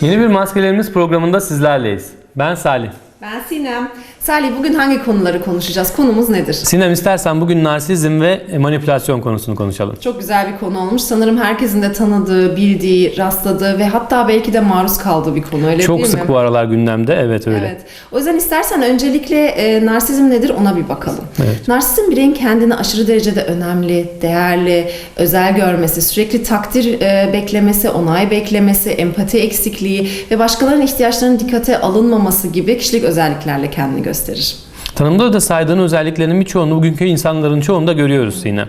Yeni bir Maskelerimiz programında sizlerleyiz. Ben Salih. Ben Sinem. Salih bugün hangi konuları konuşacağız? Konumuz nedir? Sinem istersen bugün narsizm ve manipülasyon konusunu konuşalım. Çok güzel bir konu olmuş. Sanırım herkesin de tanıdığı, bildiği, rastladığı ve hatta belki de maruz kaldığı bir konu öyle Çok değil sık mi? bu aralar gündemde. Evet öyle. Evet. O yüzden istersen öncelikle e, narsizm nedir ona bir bakalım. Evet. Narsizm bireyin kendini aşırı derecede önemli, değerli, özel görmesi, sürekli takdir e, beklemesi, onay beklemesi, empati eksikliği ve başkalarının ihtiyaçlarının dikkate alınmaması gibi kişilik özelliklerle kendini gösterir. Tanımda da saydığın özelliklerin birçoğunu bugünkü insanların çoğunda görüyoruz Sinem.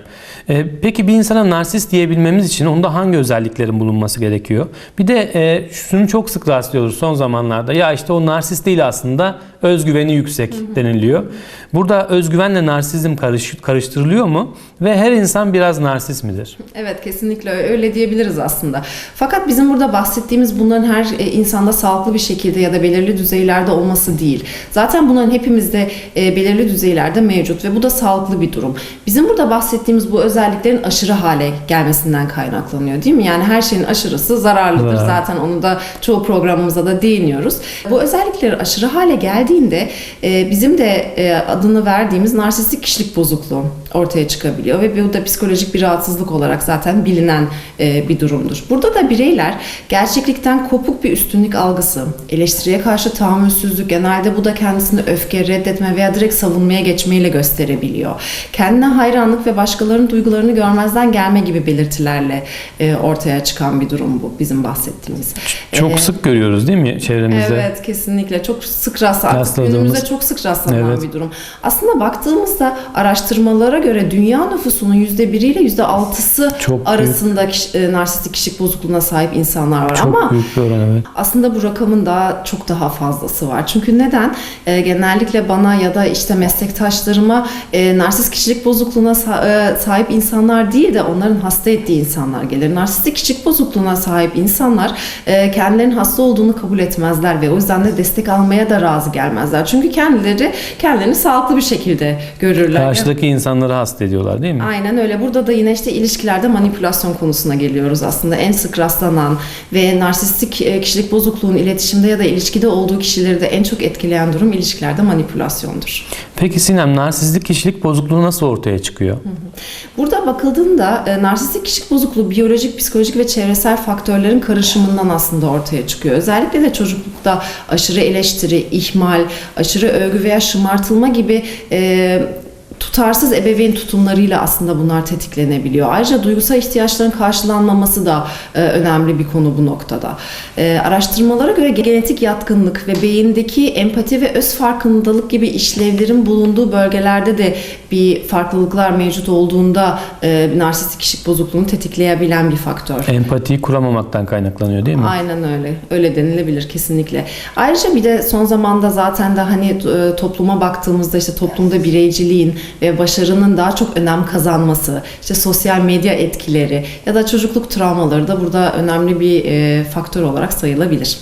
Ee, peki bir insana narsist diyebilmemiz için onda hangi özelliklerin bulunması gerekiyor? Bir de e, şunu çok sık rastlıyoruz son zamanlarda. Ya işte o narsist değil aslında özgüveni yüksek deniliyor. Burada özgüvenle narsizm karış, karıştırılıyor mu? Ve her insan biraz narsist midir? Evet kesinlikle öyle diyebiliriz aslında. Fakat bizim burada bahsettiğimiz bunların her e, insanda sağlıklı bir şekilde ya da belirli düzeylerde olması değil. Zaten bunların hepimizde e, belirli düzeylerde mevcut ve bu da sağlıklı bir durum. Bizim burada bahsettiğimiz bu özelliklerin aşırı hale gelmesinden kaynaklanıyor değil mi? Yani her şeyin aşırısı zararlıdır. Evet. Zaten onu da çoğu programımızda da değiniyoruz. Bu özellikler aşırı hale geldiğinde e, bizim de e, adını verdiğimiz narsistik kişilik bozukluğu ortaya çıkabiliyor ve bu da psikolojik bir rahatsızlık olarak zaten bilinen e, bir durumdur. Burada da bireyler gerçeklikten kopuk bir üstünlük algısı, eleştiriye karşı tahammülsüzlük, genelde bu da kendisini öfke, reddetme veya direkt savunmaya geçmeyle gösterebiliyor. Kendine hayranlık ve başkalarının duygularını görmezden gelme gibi belirtilerle e, ortaya çıkan bir durum bu bizim bahsettiğimiz. Çok E, sık görüyoruz değil mi çevremizde? Evet kesinlikle çok sık Rastladığımız- günümüzde çok sık rastlanan Evet. bir durum. Aslında baktığımızda araştırmalara göre dünya nüfusunun yüzde biriyle yüzde altısı büyük. arasında kişi, e, narsistik kişilik bozukluğuna sahip insanlar var Çok ama büyük bir oran evet. aslında bu rakamın daha çok daha fazlası var. Çünkü neden? Ee, genellikle bana ya da işte meslektaşlarıma e, narsist kişilik bozukluğuna e, sahip insanlar değil de onların hasta ettiği insanlar gelir. Narsistik kişilik bozukluğuna sahip insanlar e, kendilerinin hasta olduğunu kabul etmezler ve o yüzden de destek almaya da razı gelmezler. Çünkü kendileri kendilerini sağlıklı bir şekilde görürler. Karşıdaki insanları hasta ediyorlar değil mi? Aynen öyle. Burada da yine işte ilişkilerde manipülasyon konusuna geliyoruz aslında. En sık rastlanan ve narsistik e, kişilik bozukluğun iletişimde ya da ilişkide olduğu kişileri de en çok etkileyen durum ilişkilerde manipülasyondur. Peki Sinem narsistik kişilik bozukluğu nasıl ortaya çıkıyor? Burada bakıldığında e, narsistik kişilik bozukluğu biyolojik, psikolojik ve çevresel faktörlerin karışımından aslında ortaya çıkıyor. Özellikle de çocuklukta aşırı eleştiri, ihmal, aşırı övgü veya şımartılma gibi e, tutarsız ebeveyn tutumlarıyla aslında bunlar tetiklenebiliyor. Ayrıca duygusal ihtiyaçların karşılanmaması da e, önemli bir konu bu noktada. E, araştırmalara göre genetik yatkınlık ve beyindeki empati ve öz farkındalık gibi işlevlerin bulunduğu bölgelerde de bir farklılıklar mevcut olduğunda e, narsistik kişilik bozukluğunu tetikleyebilen bir faktör. Empatiyi kuramamaktan kaynaklanıyor değil mi? Aynen öyle. Öyle denilebilir kesinlikle. Ayrıca bir de son zamanda zaten de hani e, topluma baktığımızda işte toplumda bireyciliğin ve başarının daha çok önem kazanması, işte sosyal medya etkileri ya da çocukluk travmaları da burada önemli bir e, faktör olarak sayılabilir.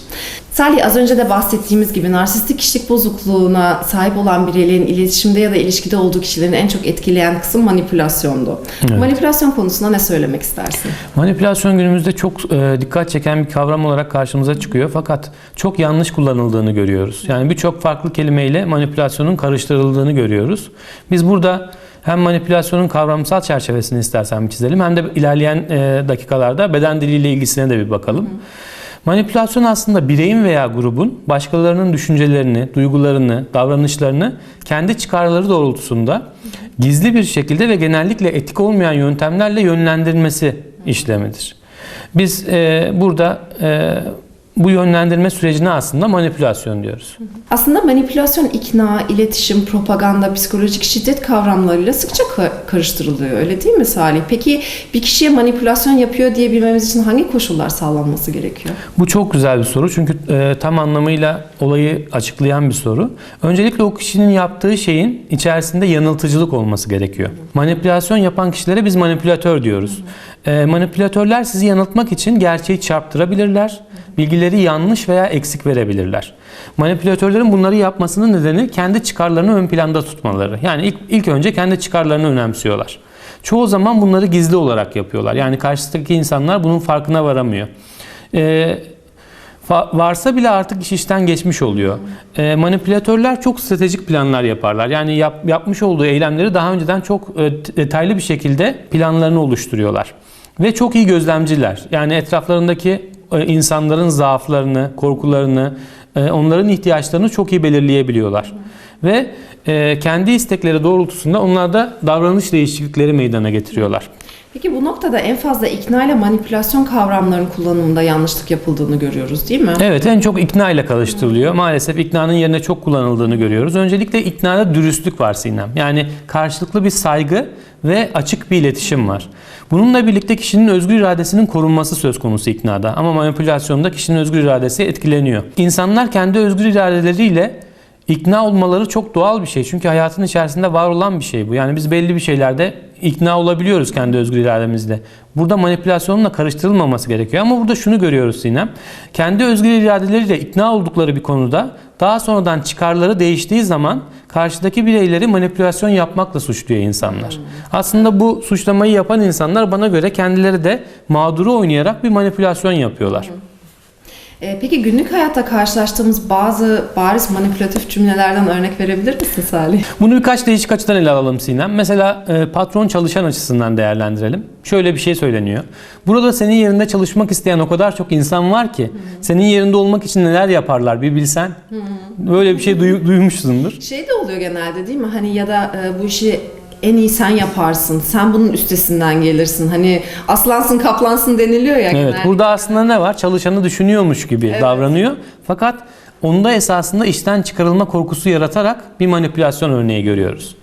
Salih az önce de bahsettiğimiz gibi narsistik kişilik bozukluğuna sahip olan bireylerin iletişimde ya da ilişkide olduğu kişilerin en çok etkileyen kısım manipülasyondu. Evet. Manipülasyon konusunda ne söylemek istersin? Manipülasyon günümüzde çok e, dikkat çeken bir kavram olarak karşımıza çıkıyor fakat çok yanlış kullanıldığını görüyoruz. Yani birçok farklı kelimeyle manipülasyonun karıştırıldığını görüyoruz. Biz burada hem manipülasyonun kavramsal çerçevesini istersen bir çizelim hem de ilerleyen e, dakikalarda beden diliyle ilgisine de bir bakalım. Manipülasyon aslında bireyin veya grubun başkalarının düşüncelerini, duygularını, davranışlarını kendi çıkarları doğrultusunda gizli bir şekilde ve genellikle etik olmayan yöntemlerle yönlendirilmesi işlemidir. Biz e, burada e, bu yönlendirme sürecine aslında manipülasyon diyoruz. Aslında manipülasyon, ikna, iletişim, propaganda, psikolojik şiddet kavramlarıyla sıkça ka- karıştırılıyor. Öyle değil mi Salih? Peki bir kişiye manipülasyon yapıyor diyebilmemiz için hangi koşullar sağlanması gerekiyor? Bu çok güzel bir soru çünkü e, tam anlamıyla olayı açıklayan bir soru. Öncelikle o kişinin yaptığı şeyin içerisinde yanıltıcılık olması gerekiyor. Manipülasyon yapan kişilere biz manipülatör diyoruz. E, manipülatörler sizi yanıltmak için gerçeği çarptırabilirler, bilgileri yanlış veya eksik verebilirler. Manipülatörlerin bunları yapmasının nedeni kendi çıkarlarını ön planda tutmaları. Yani ilk, ilk önce kendi çıkarlarını önemsiyorlar. Çoğu zaman bunları gizli olarak yapıyorlar. Yani karşıdaki insanlar bunun farkına varamıyor. Ee, varsa bile artık iş işten geçmiş oluyor. E, manipülatörler çok stratejik planlar yaparlar. Yani yap- yapmış olduğu eylemleri daha önceden çok e, detaylı bir şekilde planlarını oluşturuyorlar. Ve çok iyi gözlemciler. Yani etraflarındaki insanların zaaflarını, korkularını, e, onların ihtiyaçlarını çok iyi belirleyebiliyorlar. Ve e, kendi istekleri doğrultusunda onlar da davranış değişiklikleri meydana getiriyorlar. Peki bu noktada en fazla ikna ile manipülasyon kavramlarının kullanımında yanlışlık yapıldığını görüyoruz değil mi? Evet en çok ikna ile karıştırılıyor. Maalesef iknanın yerine çok kullanıldığını görüyoruz. Öncelikle iknada dürüstlük var Sinem. Yani karşılıklı bir saygı ve açık bir iletişim var. Bununla birlikte kişinin özgür iradesinin korunması söz konusu iknada. Ama manipülasyonda kişinin özgür iradesi etkileniyor. İnsanlar kendi özgür iradeleriyle ikna olmaları çok doğal bir şey. Çünkü hayatın içerisinde var olan bir şey bu. Yani biz belli bir şeylerde ikna olabiliyoruz kendi özgür irademizle. Burada manipülasyonla karıştırılmaması gerekiyor. Ama burada şunu görüyoruz Sinem. Kendi özgür iradeleriyle ikna oldukları bir konuda daha sonradan çıkarları değiştiği zaman karşıdaki bireyleri manipülasyon yapmakla suçluyor insanlar. Aslında bu suçlamayı yapan insanlar bana göre kendileri de mağduru oynayarak bir manipülasyon yapıyorlar. Ee, peki günlük hayatta karşılaştığımız bazı bariz manipülatif cümlelerden örnek verebilir misin Salih? Bunu birkaç değişik açıdan ele alalım Sinem. Mesela e, patron çalışan açısından değerlendirelim. Şöyle bir şey söyleniyor. Burada senin yerinde çalışmak isteyen o kadar çok insan var ki senin yerinde olmak için neler yaparlar bir bilsen. Böyle bir şey duy- duymuşsundur. Şey de oluyor genelde değil mi? Hani ya da e, bu işi en iyi sen yaparsın. Sen bunun üstesinden gelirsin. Hani aslansın kaplansın deniliyor ya Evet, genelde. burada aslında ne var? Çalışanı düşünüyormuş gibi davranıyor. Fakat onda esasında işten çıkarılma korkusu yaratarak bir manipülasyon örneği görüyoruz.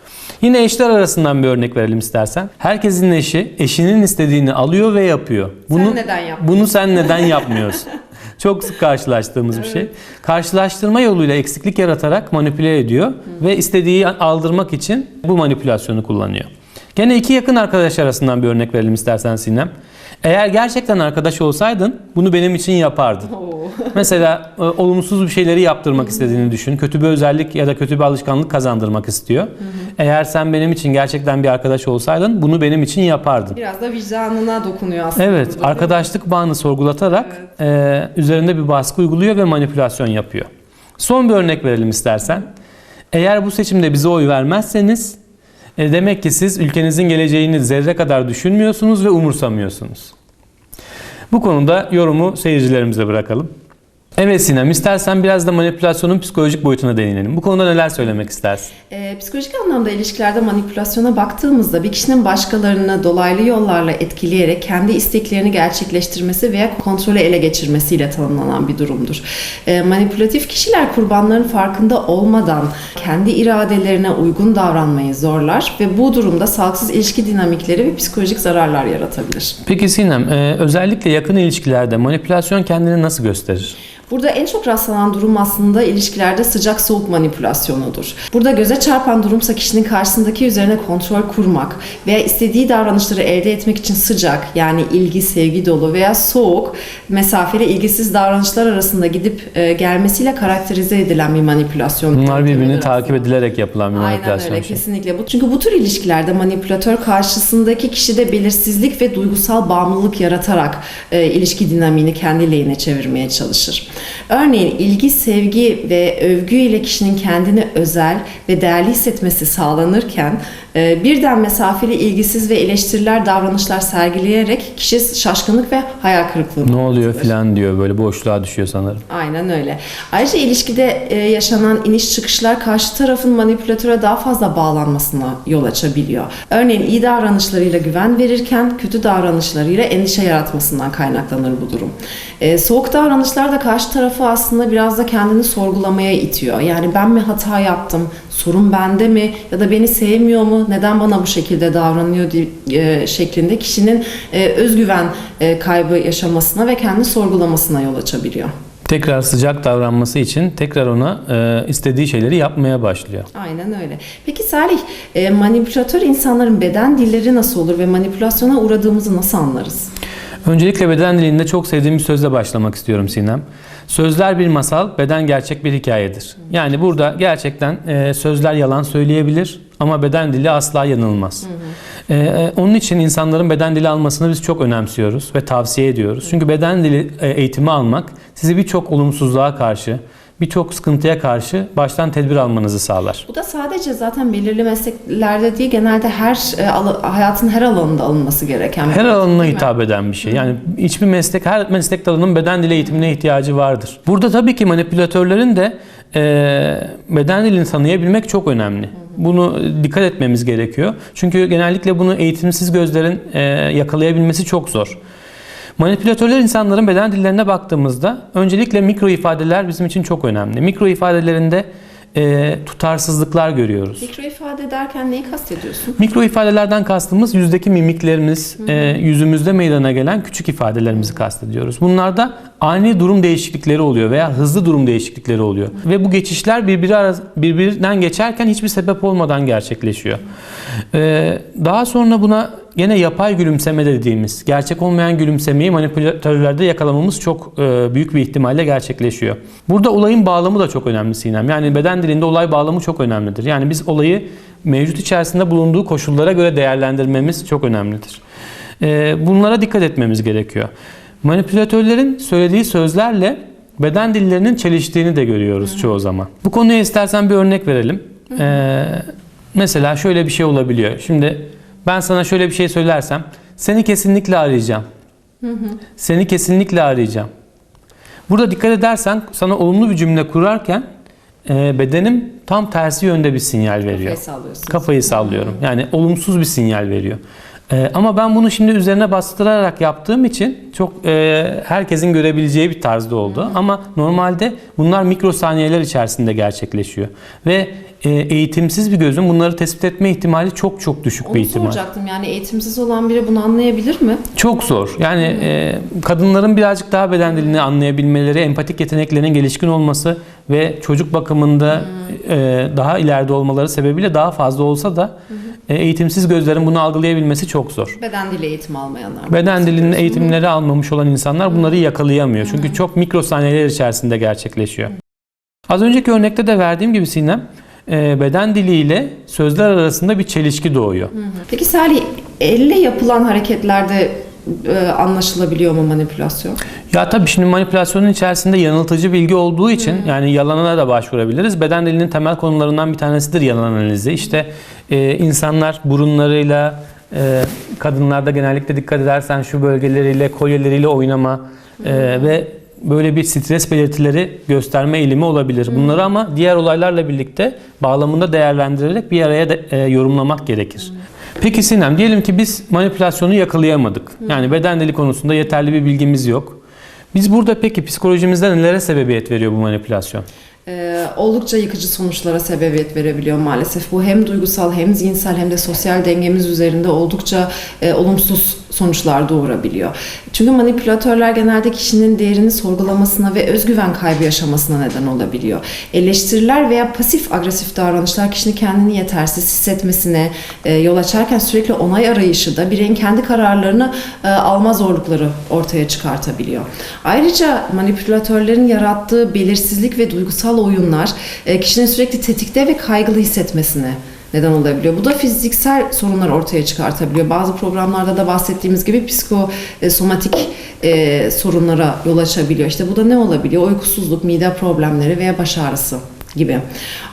Yine eşler arasından bir örnek verelim istersen. Herkesin eşi eşinin istediğini alıyor ve yapıyor. Bunu, neden yapmıyorsun? Bunu sen neden yapmıyorsun? Çok sık karşılaştığımız bir şey. Karşılaştırma yoluyla eksiklik yaratarak manipüle ediyor ve istediği aldırmak için bu manipülasyonu kullanıyor. Gene iki yakın arkadaş arasından bir örnek verelim istersen Sinem. Eğer gerçekten arkadaş olsaydın bunu benim için yapardın. Mesela e, olumsuz bir şeyleri yaptırmak istediğini düşün. Kötü bir özellik ya da kötü bir alışkanlık kazandırmak istiyor. Eğer sen benim için gerçekten bir arkadaş olsaydın bunu benim için yapardın. Biraz da vicdanına dokunuyor aslında. Evet, burada, değil mi? arkadaşlık bağını sorgulatarak e, üzerinde bir baskı uyguluyor ve manipülasyon yapıyor. Son bir örnek verelim istersen. Eğer bu seçimde bize oy vermezseniz e, demek ki siz ülkenizin geleceğini zerre kadar düşünmüyorsunuz ve umursamıyorsunuz. Bu konuda yorumu seyircilerimize bırakalım. Evet Sinem, istersen biraz da manipülasyonun psikolojik boyutuna değinelim. Bu konuda neler söylemek istersin? Ee, psikolojik anlamda ilişkilerde manipülasyona baktığımızda bir kişinin başkalarını dolaylı yollarla etkileyerek kendi isteklerini gerçekleştirmesi veya kontrolü ele geçirmesiyle tanımlanan bir durumdur. Ee, manipülatif kişiler kurbanların farkında olmadan kendi iradelerine uygun davranmayı zorlar ve bu durumda sağlıksız ilişki dinamikleri ve psikolojik zararlar yaratabilir. Peki Sinem, e, özellikle yakın ilişkilerde manipülasyon kendini nasıl gösterir? Burada en çok rastlanan durum aslında ilişkilerde sıcak soğuk manipülasyonudur. Burada göze çarpan durumsa kişinin karşısındaki üzerine kontrol kurmak veya istediği davranışları elde etmek için sıcak yani ilgi, sevgi dolu veya soğuk, mesafeli, ilgisiz davranışlar arasında gidip e, gelmesiyle karakterize edilen bir manipülasyon. Bunlar birbirini yöntemidir takip edilerek yapılan bir Aynen manipülasyon. öyle şey. kesinlikle. Bu, çünkü bu tür ilişkilerde manipülatör karşısındaki kişide belirsizlik ve duygusal bağımlılık yaratarak e, ilişki dinamiğini kendi lehine çevirmeye çalışır. Örneğin ilgi, sevgi ve övgü ile kişinin kendini özel ve değerli hissetmesi sağlanırken e, birden mesafeli, ilgisiz ve eleştiriler davranışlar sergileyerek kişi şaşkınlık ve hayal kırıklığı Ne oluyor filan diyor böyle boşluğa düşüyor sanırım. Aynen öyle. Ayrıca ilişkide e, yaşanan iniş çıkışlar karşı tarafın manipülatöre daha fazla bağlanmasına yol açabiliyor. Örneğin iyi davranışlarıyla güven verirken kötü davranışlarıyla endişe yaratmasından kaynaklanır bu durum. E, soğuk davranışlar da karşı tarafı aslında biraz da kendini sorgulamaya itiyor. Yani ben mi hata yaptım? Sorun bende mi? Ya da beni sevmiyor mu? Neden bana bu şekilde davranıyor di- e, şeklinde kişinin e, özgüven e, kaybı yaşamasına ve kendini sorgulamasına yol açabiliyor. Tekrar sıcak davranması için tekrar ona e, istediği şeyleri yapmaya başlıyor. Aynen öyle. Peki Salih, e, manipülatör insanların beden dilleri nasıl olur ve manipülasyona uğradığımızı nasıl anlarız? Öncelikle beden dilinde çok sevdiğim bir sözle başlamak istiyorum Sinem. Sözler bir masal, beden gerçek bir hikayedir. Yani burada gerçekten e, sözler yalan söyleyebilir ama beden dili asla yanılmaz. Ee, onun için insanların beden dili almasını biz çok önemsiyoruz ve tavsiye ediyoruz. Çünkü beden dili e, eğitimi almak sizi birçok olumsuzluğa karşı, birçok sıkıntıya karşı baştan tedbir almanızı sağlar. Bu da sadece zaten belirli mesleklerde değil genelde her e, hayatın her alanında alınması gereken bir Her alanına değil mi? hitap eden bir şey. Yani hiçbir meslek, her meslek dalının beden dili eğitimine ihtiyacı vardır. Burada tabii ki manipülatörlerin de e, beden dilini tanıyabilmek çok önemli. Bunu dikkat etmemiz gerekiyor. Çünkü genellikle bunu eğitimsiz gözlerin e, yakalayabilmesi çok zor. Manipülatörler insanların beden dillerine baktığımızda öncelikle mikro ifadeler bizim için çok önemli. Mikro ifadelerinde e, tutarsızlıklar görüyoruz. Mikro ifade derken neyi kastediyorsun? Mikro ifadelerden kastımız yüzdeki mimiklerimiz, e, yüzümüzde meydana gelen küçük ifadelerimizi kastediyoruz. Bunlarda ani durum değişiklikleri oluyor veya hızlı durum değişiklikleri oluyor. Ve bu geçişler birbiri birbirinden geçerken hiçbir sebep olmadan gerçekleşiyor. E, daha sonra buna gene yapay gülümseme dediğimiz, gerçek olmayan gülümsemeyi manipülatörlerde yakalamamız çok e, büyük bir ihtimalle gerçekleşiyor. Burada olayın bağlamı da çok önemli Sinem. Yani beden dilinde olay bağlamı çok önemlidir. Yani biz olayı mevcut içerisinde bulunduğu koşullara göre değerlendirmemiz çok önemlidir. E, bunlara dikkat etmemiz gerekiyor. Manipülatörlerin söylediği sözlerle beden dillerinin çeliştiğini de görüyoruz çoğu zaman. Bu konuya istersen bir örnek verelim. E, mesela şöyle bir şey olabiliyor. Şimdi ben sana şöyle bir şey söylersem seni kesinlikle arayacağım. Seni kesinlikle arayacağım. Burada dikkat edersen sana olumlu bir cümle kurarken e, bedenim tam tersi yönde bir sinyal veriyor. Kafayı sallıyorsun. Kafayı sallıyorum. Yani olumsuz bir sinyal veriyor. Ee, ama ben bunu şimdi üzerine bastırarak yaptığım için çok e, herkesin görebileceği bir tarzda oldu. Ama normalde bunlar mikrosaniyeler içerisinde gerçekleşiyor. Ve e, eğitimsiz bir gözün bunları tespit etme ihtimali çok çok düşük bir Onu ihtimal. soracaktım yani eğitimsiz olan biri bunu anlayabilir mi? Çok zor. Yani e, kadınların birazcık daha beden dilini anlayabilmeleri, empatik yeteneklerinin gelişkin olması ve çocuk bakımında e, daha ileride olmaları sebebiyle daha fazla olsa da e, eğitimsiz gözlerin bunu algılayabilmesi çok zor. Beden dili eğitimi almayanlar. Beden dilinin eğitimleri almamış olan insanlar bunları yakalayamıyor. Çünkü çok mikrosaniyeler içerisinde gerçekleşiyor. Az önceki örnekte de verdiğim gibi Sinem, e, beden diliyle sözler arasında bir çelişki doğuyor. Peki Salih elle yapılan hareketlerde e, anlaşılabiliyor mu manipülasyon? Ya tabii şimdi manipülasyonun içerisinde yanıltıcı bilgi olduğu için yani yalana da başvurabiliriz. Beden dilinin temel konularından bir tanesidir yalan analizi. İşte e, insanlar burunlarıyla, e, kadınlarda genellikle dikkat edersen şu bölgeleriyle, kolyeleriyle oynama e, ve böyle bir stres belirtileri gösterme eğilimi olabilir. Bunları ama diğer olaylarla birlikte bağlamında değerlendirerek bir araya da, e, yorumlamak gerekir. Peki Sinem diyelim ki biz manipülasyonu yakalayamadık. Yani beden dili konusunda yeterli bir bilgimiz yok. Biz burada peki psikolojimizde nelere sebebiyet veriyor bu manipülasyon? Ee, oldukça yıkıcı sonuçlara sebebiyet verebiliyor maalesef. Bu hem duygusal hem zihinsel hem de sosyal dengemiz üzerinde oldukça e, olumsuz sonuçlar doğurabiliyor. Çünkü manipülatörler genelde kişinin değerini sorgulamasına ve özgüven kaybı yaşamasına neden olabiliyor. Eleştiriler veya pasif agresif davranışlar kişinin kendini yetersiz hissetmesine e, yol açarken sürekli onay arayışı da bireyin kendi kararlarını e, alma zorlukları ortaya çıkartabiliyor. Ayrıca manipülatörlerin yarattığı belirsizlik ve duygusal oyunlar e, kişinin sürekli tetikte ve kaygılı hissetmesine neden olabiliyor. Bu da fiziksel sorunlar ortaya çıkartabiliyor. Bazı programlarda da bahsettiğimiz gibi psikosomatik e, sorunlara yol açabiliyor. İşte bu da ne olabiliyor? Uykusuzluk, mide problemleri veya baş ağrısı gibi.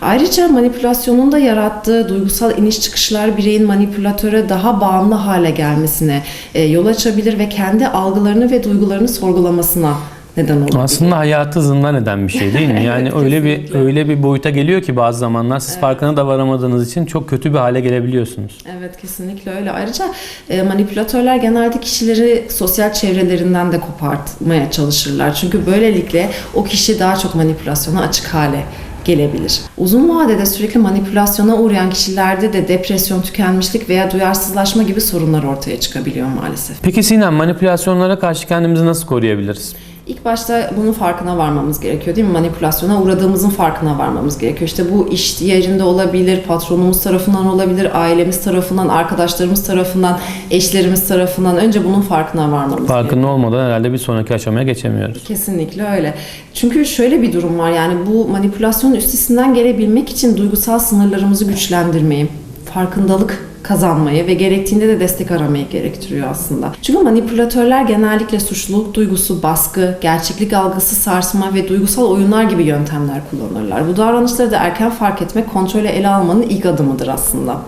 Ayrıca manipülasyonun da yarattığı duygusal iniş çıkışlar bireyin manipülatöre daha bağımlı hale gelmesine e, yol açabilir ve kendi algılarını ve duygularını sorgulamasına neden olabilir. Aslında hayatı zindan eden bir şey değil mi? Yani Evet, öyle bir öyle bir boyuta geliyor ki bazı zamanlar siz farkına da varamadığınız için çok kötü bir hale gelebiliyorsunuz. Evet kesinlikle öyle. Ayrıca e, manipülatörler genelde kişileri sosyal çevrelerinden de kopartmaya çalışırlar. Çünkü böylelikle o kişi daha çok manipülasyona açık hale gelebilir. Uzun vadede sürekli manipülasyona uğrayan kişilerde de depresyon, tükenmişlik veya duyarsızlaşma gibi sorunlar ortaya çıkabiliyor maalesef. Peki Sinem manipülasyonlara karşı kendimizi nasıl koruyabiliriz? İlk başta bunun farkına varmamız gerekiyor değil mi? Manipülasyona uğradığımızın farkına varmamız gerekiyor. İşte bu iş yerinde olabilir, patronumuz tarafından olabilir, ailemiz tarafından, arkadaşlarımız tarafından, eşlerimiz tarafından. Önce bunun farkına varmamız gerekiyor. Farkında olmadan herhalde bir sonraki aşamaya geçemiyoruz. Kesinlikle öyle. Çünkü şöyle bir durum var yani bu manipülasyonun üstesinden gelebilmek için duygusal sınırlarımızı güçlendirmeyi, farkındalık kazanmayı ve gerektiğinde de destek aramayı gerektiriyor aslında. Çünkü manipülatörler genellikle suçluluk duygusu, baskı, gerçeklik algısı, sarsma ve duygusal oyunlar gibi yöntemler kullanırlar. Bu davranışları da erken fark etmek kontrolü ele almanın ilk adımıdır aslında.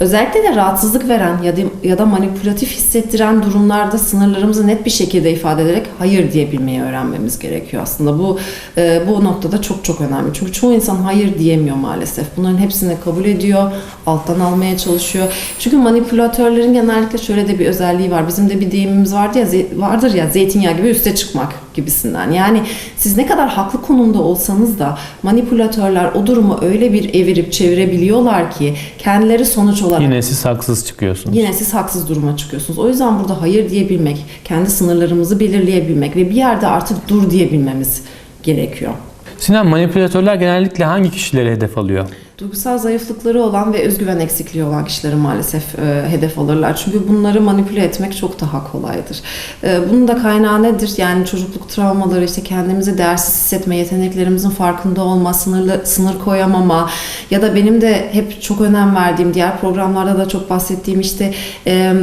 Özellikle de rahatsızlık veren ya da, ya da manipülatif hissettiren durumlarda sınırlarımızı net bir şekilde ifade ederek hayır diyebilmeyi öğrenmemiz gerekiyor aslında. Bu e, bu noktada çok çok önemli. Çünkü çoğu insan hayır diyemiyor maalesef. Bunların hepsini kabul ediyor, alttan almaya çalışıyor. Çünkü manipülatörlerin genellikle şöyle de bir özelliği var. Bizim de bir deyimimiz vardı ya vardır ya zeytinyağı gibi üste çıkmak gibisinden. Yani siz ne kadar haklı konumda olsanız da manipülatörler o durumu öyle bir evirip çevirebiliyorlar ki kendileri sonuç olarak Yine siz haksız çıkıyorsunuz. Yine siz haksız duruma çıkıyorsunuz. O yüzden burada hayır diyebilmek, kendi sınırlarımızı belirleyebilmek ve bir yerde artık dur diyebilmemiz gerekiyor. Sinan manipülatörler genellikle hangi kişileri hedef alıyor? Duygusal zayıflıkları olan ve özgüven eksikliği olan kişileri maalesef e, hedef alırlar. Çünkü bunları manipüle etmek çok daha kolaydır. E, bunun da kaynağı nedir? Yani çocukluk travmaları, işte kendimizi değersiz hissetme, yeteneklerimizin farkında olma, sınırlı sınır koyamama ya da benim de hep çok önem verdiğim, diğer programlarda da çok bahsettiğim işte e,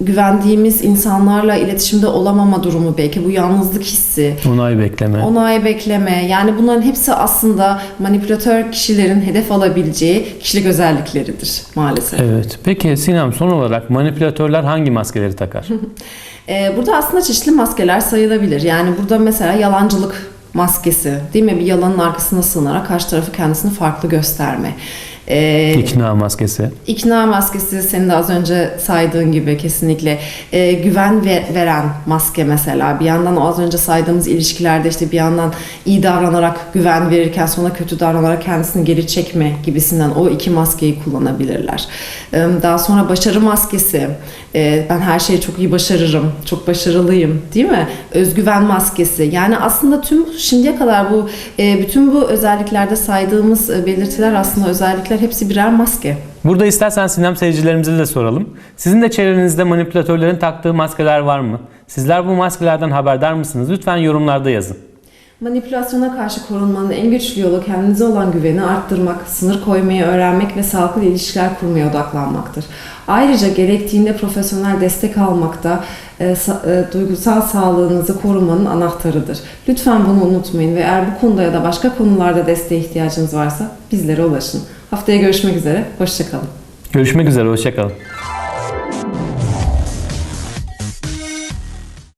güvendiğimiz insanlarla iletişimde olamama durumu belki bu yalnızlık hissi, Onay bekleme. onay bekleme yani bunların hepsi aslında manipülatör kişilerin hedef alabileceği kişilik özellikleridir maalesef. Evet. Peki Sinem son olarak manipülatörler hangi maskeleri takar? Ee, burada aslında çeşitli maskeler sayılabilir. Yani burada mesela yalancılık maskesi değil mi? Bir yalanın arkasına sığınarak karşı tarafı kendisini farklı gösterme. Ee, İkna maskesi. İkna maskesi senin de az önce saydığın gibi kesinlikle Ee, güven ve- veren maske mesela bir yandan o az önce saydığımız ilişkilerde işte bir yandan iyi davranarak güven verirken sonra kötü davranarak kendisini geri çekme gibisinden o iki maskeyi kullanabilirler. Ee, daha sonra başarı maskesi Ee, ben her şeyi çok iyi başarırım çok başarılıyım değil mi? Özgüven maskesi yani aslında tüm şimdiye kadar bu e, bütün bu özelliklerde saydığımız e, belirtiler aslında özellikler hepsi birer maske. Burada istersen Sinem seyircilerimize de soralım. Sizin de çevrenizde manipülatörlerin taktığı maskeler var mı? Sizler bu maskelerden haberdar mısınız? Lütfen yorumlarda yazın. Manipülasyona karşı korunmanın en güçlü yolu kendinize olan güveni arttırmak, sınır koymayı öğrenmek ve sağlıklı ilişkiler kurmaya odaklanmaktır. Ayrıca gerektiğinde profesyonel destek almak da e, sa- e, duygusal sağlığınızı korumanın anahtarıdır. Lütfen bunu unutmayın ve eğer bu konuda ya da başka konularda desteğe ihtiyacınız varsa bizlere ulaşın. Haftaya görüşmek üzere, hoşçakalın. Görüşmek üzere, hoşçakalın.